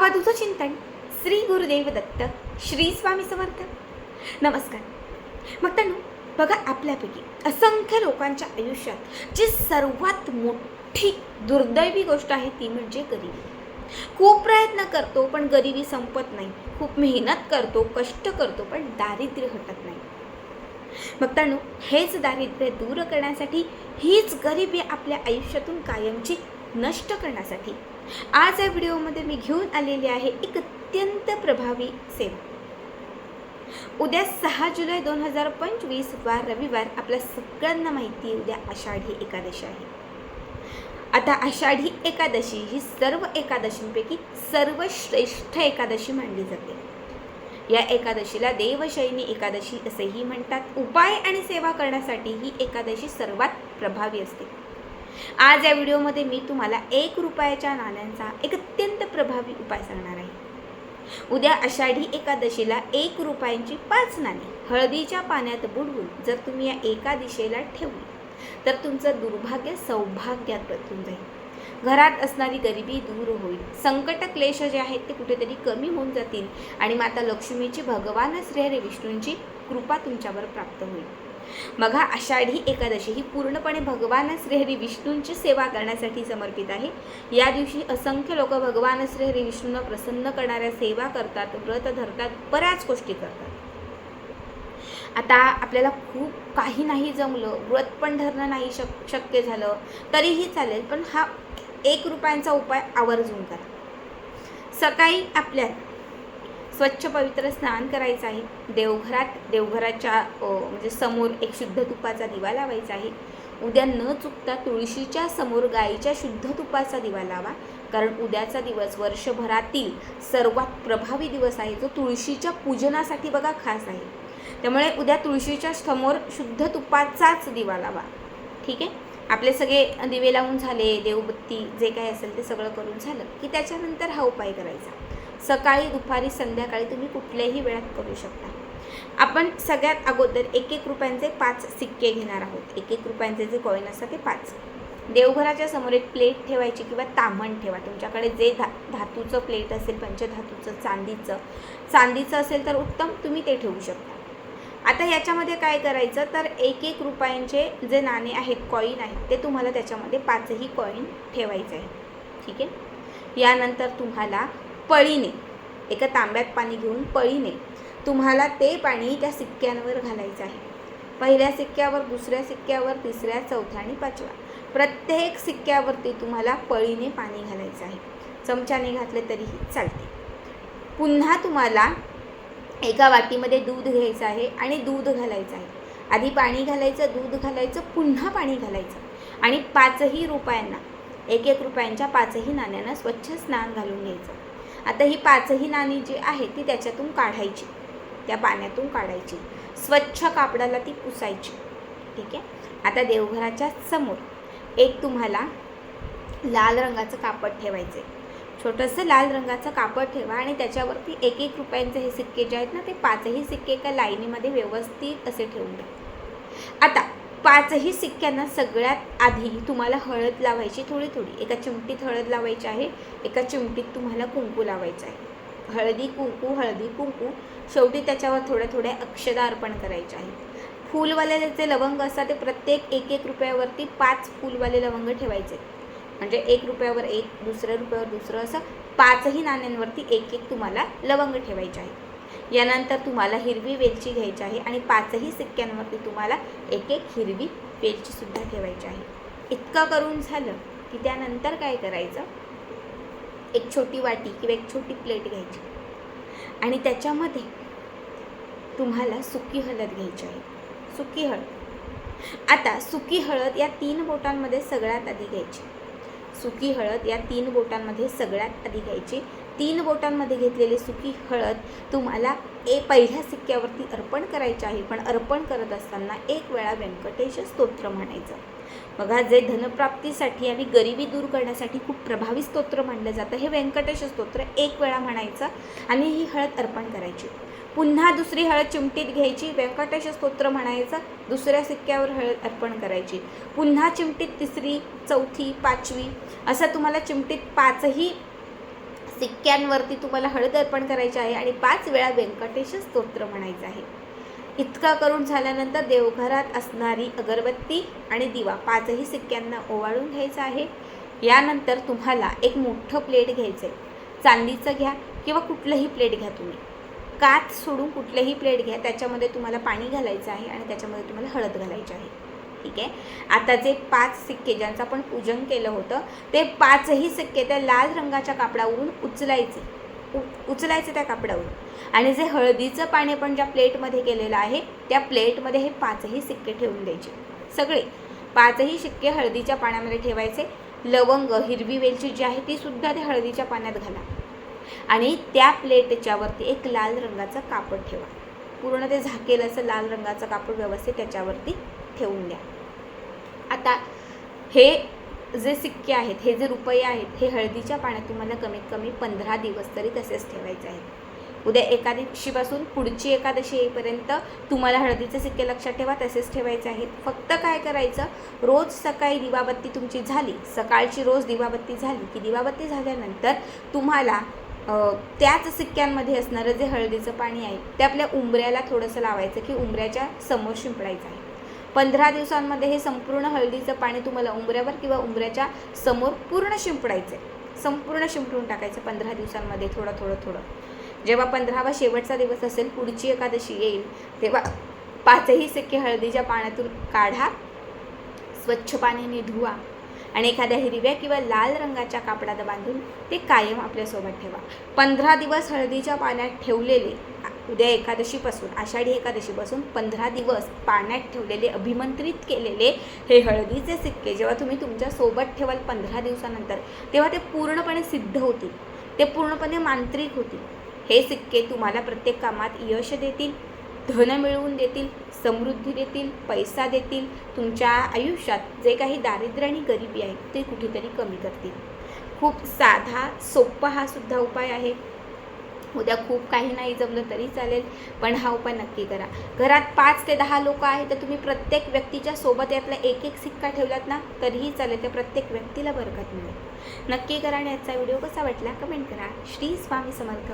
अवधूचं चिंतन श्री गुरुदेव दत्त श्री स्वामी समर्थ. नमस्कार. मग तर बघा आपल्यापैकी असंख्य लोकांच्या आयुष्यात जी सर्वात मोठी दुर्दैवी गोष्ट आहे ती म्हणजे गरिबी. खूप प्रयत्न करतो पण गरिबी संपत नाही. खूप मेहनत करतो कष्ट करतो पण दारिद्र्य हटत नाही. मग त्यानु हेच दारिद्र्य दूर करण्यासाठी हीच गरिबी आपल्या आयुष्यातून कायमची नष्ट करण्यासाठी. आज या व्हिडिओमध्ये मी घेऊन आलेली आहे एक अत्यंत प्रभावी सेवा. उद्या सहा जुलै दोन हजार पंचवीस वार रविवार आपल्या सगळ्यांना माहिती उद्या आषाढी एकादशी आहे. आता आषाढी एकादशी ही सर्व एकादशींपैकी सर्वश्रेष्ठ एकादशी मानली जाते. या एकादशीला देवशैनी एकादशी असेही म्हणतात. उपाय आणि सेवा करण्यासाठी ही एकादशी सर्वात प्रभावी असते. आज या व्हिडिओमध्ये मी तुम्हाला एक रुपयाच्या नाण्यांचा एक अत्यंत प्रभावी उपाय सांगणार आहे. उद्या आषाढी एकादशीला एक रुपयांची पाच नाणी हळदीच्या पाण्यात बुडवून जर तुम्ही या एका दिशेला ठेवली तर तुमचं दुर्भाग्य सौभाग्यात बदलून जाईल. घरात असणारी गरिबी दूर होईल. संकट क्लेश जे आहेत ते कुठेतरी कमी होऊन जातील आणि माता लक्ष्मीची भगवान श्रीहरी विष्णूंची कृपा तुमच्यावर प्राप्त होईल. मग हा आषाढी एकादशी ही पूर्णपणे भगवान श्रीहरी विष्णूंची सेवा करण्यासाठी समर्पित आहे. या दिवशी असंख्य लोक भगवान श्रीहरी विष्णूंना प्रसन्न करणाऱ्या सेवा करतात व्रत धरतात बऱ्याच गोष्टी करतात. आता आपल्याला खूप काही नाही जमलं व्रत पण धरणं नाही शक शक्य झालं तरीही चालेल पण हा एक रुपयांचा उपाय आवर्जून करा. सकाळी आपल्या स्वच्छ पवित्र स्नान करायचं आहे. देवघरात देवघराच्या म्हणजे समोर एक शुद्ध तुपाचा दिवा लावायचा आहे. उद्या न चुकता तुळशीच्या समोर गाईच्या शुद्ध तुपाचा दिवा लावा. कारण उद्याचा दिवस वर्षभरातील सर्वात प्रभावी दिवस आहे. जो तुळशीच्या पूजनासाठी बघा खास आहे. त्यामुळे उद्या तुळशीच्या समोर शुद्ध तुपाचाच दिवा लावा. ठीक आहे? आपले सगळे दिवे लावून झाले देवबत्ती जे काही असेल ते सगळं करून झालं की त्याच्यानंतर हा उपाय करायचा. सकाळी दुपारी संध्याकाळी तुम्ही कुठल्याही वेळात करू शकता. आपण सगळ्यात अगोदर एक एक रुपयांचे पाच सिक्के घेणार आहोत. एक एक रुपयांचे जे कॉईन असतात ते पाच. देवघराच्या समोर एक प्लेट ठेवायची किंवा तामण ठेवा. तुमच्याकडे जे धा धातूचं प्लेट असेल पंचधातूचं चांदीचं चांदीचं असेल तर उत्तम तुम्ही ते ठेवू शकता. आता याच्यामध्ये काय करायचं? तर एक एक रुपयांचे जे नाणे आहेत कॉईन आहेत ते तुम्हाला त्याच्यामध्ये पाचही कॉईन ठेवायचे आहे ठीक आहे? यानंतर तुम्हाला पळीने. एका तांब्यात पाणी घेऊन पळीने. तुम्हाला ते पाणी त्या सिक्क्यांवर घालायचं आहे. पहिल्या सिक्क्यावर दुसऱ्या सिक्क्यावर तिसऱ्या चौथ्या आणि पाचव्या. प्रत्येक सिक्क्यावरती तुम्हाला पळीने पाणी घालायचं आहे. चमच्याने घातले तरीही चालते. पुन्हा तुम्हाला एका वाटीमध्ये दूध घ्यायचं आहे आणि दूध घालायचं आहे. आधी पाणी घालायचं दूध घालायचं पुन्हा पाणी घालायचं. आणि पाचही रुपयांना एक एक रुपयांच्या पाचही नाण्यांना स्वच्छ स्नान घालून घ्यायचं. आता ही पाचही नाणी जी आहे ती त्याच्यातून काढायची. त्या पाण्यातून काढायची. स्वच्छ कापडाला ती पुसायची. ठीक आहे? आता देवघराच्या समोर एक तुम्हाला लाल रंगाचं कापड ठेवायचं आहे छोटंसं लाल रंगाचं कापड ठेवा आणि त्याच्यावरती एक एक रुपयांचे हे सिक्के जे आहेत ना ते पाचही सिक्के एका लाईनीमध्ये व्यवस्थित असे ठेवून द्या. आता पाचही सिक्क्यांना सगळ्यात आधी तुम्हाला हळद लावायची थोडी थोडी एका चिमटीत हळद लावायची आहे एका चिमटीत तुम्हाला कुंकू लावायचं आहे. हळदी कुंकू हळदी कुंकू. शेवटी त्याच्यावर थोड्या थोड्या अक्षदा अर्पण करायच्या आहेत. फूलवाले जे लवंग असतात ते प्रत्येक एक एक रुपयावरती पाच फूलवाले लवंग ठेवायचे म्हणजे एक रुपयावर एक दुसऱ्या रुपयावर दुसरं असं पाचही नाण्यांवरती एक एक तुम्हाला लवंग ठेवायचे आहे यानंतर तुम्हाला हिरवी वेलची घ्यायची आहे आणि पाचही सिक्क्यांवरती तुम्हाला एक एक हिरवी वेलची सुद्धा ठेवायची आहे. इतकं करून झालं की त्यानंतर काय करायचं? एक छोटी वाटी किंवा एक छोटी प्लेट घ्यायची. आणि त्याच्यामध्ये तुम्हाला सुकी हळद घ्यायची आहे. सुकी हळद. आता सुकी हळद या तीन बोटांमध्ये सगळ्यात आधी घ्यायची. सुकी हळद या तीन बोटांमध्ये सगळ्यात आधी घ्यायची. तीन बोटांमध्ये घेतलेली सुकी हळद तुम्हाला ए पहिल्या सिक्क्यावरती अर्पण करायची आहे. पण अर्पण करत असताना एक वेळा व्यंकटेश स्तोत्र म्हणायचं. बघा जे धनप्राप्तीसाठी आणि गरिबी दूर करण्यासाठी खूप प्रभावी स्तोत्र मानलं जातं हे व्यंकटेश स्तोत्र एक वेळा म्हणायचं आणि ही हळद अर्पण करायची. पुन्हा दुसरी हळद चिमटीत घ्यायची व्यंकटेश स्तोत्र म्हणायचं दुसऱ्या सिक्क्यावर हळद अर्पण करायची. पुन्हा चिमटीत तिसरी चौथी पाचवी असं तुम्हाला चिमटीत पाचही सिक्क्यांवरती तुम्हाला हळद अर्पण करायचे आहे आणि पाच वेळा व्यंकटेश स्तोत्र म्हणायचं आहे. इतका करून झाल्यानंतर देवघरात असणारी अगरबत्ती आणि दिवा पाचही सिक्क्यांना ओवाळून घ्यायचा आहे. यानंतर तुम्हाला एक मोठं प्लेट घ्यायचं आहे चांदीचं घ्या किंवा कुठलंही प्लेट घ्या तुम्ही. काच सोडून कुठलंही प्लेट घ्या त्याच्यामध्ये तुम्हाला पाणी घालायचं आहे आणि त्याच्यामध्ये तुम्हाला हळद घालायची आहे. ठीक आहे? आता जे पाच सिक्के ज्यांचं आपण पूजन केलं होतं ते पाचही सिक्के त्या लाल रंगाच्या कापडावरून उचलायचे. उ- उचलायचे त्या कापडावरून. आणि जे हळदीचं पाणी पण ज्या प्लेटमध्ये केलेलं आहे त्या प्लेटमध्ये हे पाचही सिक्के ठेवून द्यायचे. सगळे. पाचही सिक्के हळदीच्या पाण्यामध्ये ठेवायचे. लवंग हिरवी वेलची जी आहे ती सुद्धा त्या हळदीच्या पाण्यात घाला. आणि त्या प्लेटच्यावरती एक लाल रंगाचं कापड ठेवा. पूर्ण ते झाकेल असं लाल रंगाचं कापड व्यवस्थित त्याच्यावरती ठेवून द्या. आता हे जे सिक्के आहेत हे जे रुपये आहेत हे हळदीच्या पाण्यात तुम्हाला कमीत कमी पंधरा दिवस तरी तसेच ठेवायचे आहेत. उद्या एकादशीपासून पुढची एकादशी येईपर्यंत तुम्हाला हळदीचे सिक्के लक्षात ठेवा तसेच ठेवायचे आहेत. फक्त काय करायचं? रोज सकाळी दिवाबत्ती तुमची झाली सकाळची रोज दिवाबत्ती झाली की दिवाबत्ती झाल्यानंतर तुम्हाला त्याच सिक्क्यांमध्ये असणारं जे हळदीचं पाणी आहे ते आपल्या उंबऱ्याला थोडंसं लावायचं की उंबऱ्याच्या समोर शिंपडायचं आहे. पंधरा दिवसांमध्ये हे संपूर्ण हळदीचं पाणी तुम्हाला उंबऱ्यावर किंवा उंबऱ्याच्या समोर पूर्ण शिंपडायचं आहे संपूर्ण शिंपडून टाकायचं पंधरा दिवसांमध्ये थोडं थोडं थोडं. जेव्हा पंधरावा शेवटचा दिवस असेल पुढची एकादशी येईल तेव्हा पाचही सिक्के हळदीच्या पाण्यातून काढा स्वच्छ पाण्याने धुवा आणि एखाद्या हिरव्या किंवा लाल रंगाच्या कापडात बांधून ते कायम आपल्यासोबत ठेवा. पंधरा दिवस हळदीच्या पाण्यात ठेवलेले उद्या एकादशीपासून आषाढी एकादशीपासून पंधरा दिवस पाण्यात ठेवलेले अभिमंत्रित केलेले हे हळदीचे सिक्के जेव्हा तुम्ही तुमच्यासोबत ठेवाल पंधरा दिवसानंतर तेव्हा ते पूर्णपणे सिद्ध होतील. ते पूर्णपणे मांत्रिक होतील. हे सिक्के तुम्हाला प्रत्येक कामात यश देतील धन मिळवून देतील समृद्धी देतील पैसा देतील. तुमच्या आयुष्यात जे काही दारिद्र्य आणि गरिबी आहे ते कुठेतरी कमी करतील. खूप साधा सोपा हा सुद्धा उपाय आहे. उद्या खूप काही नाही जमलं तरी चालेल पण हा उपाय नक्की करा. घरात पाच ते दहा लोक आहेत तर तुम्ही प्रत्येक व्यक्तीच्या सोबत यातला एक एक सिक्का ठेवलात ना तरीही चालेल त्या प्रत्येक व्यक्तीला बरकत मिळेल. नक्की करा आणि याचा व्हिडिओ कसा वाटला? कमेंट करा. श्री स्वामी समर्थ.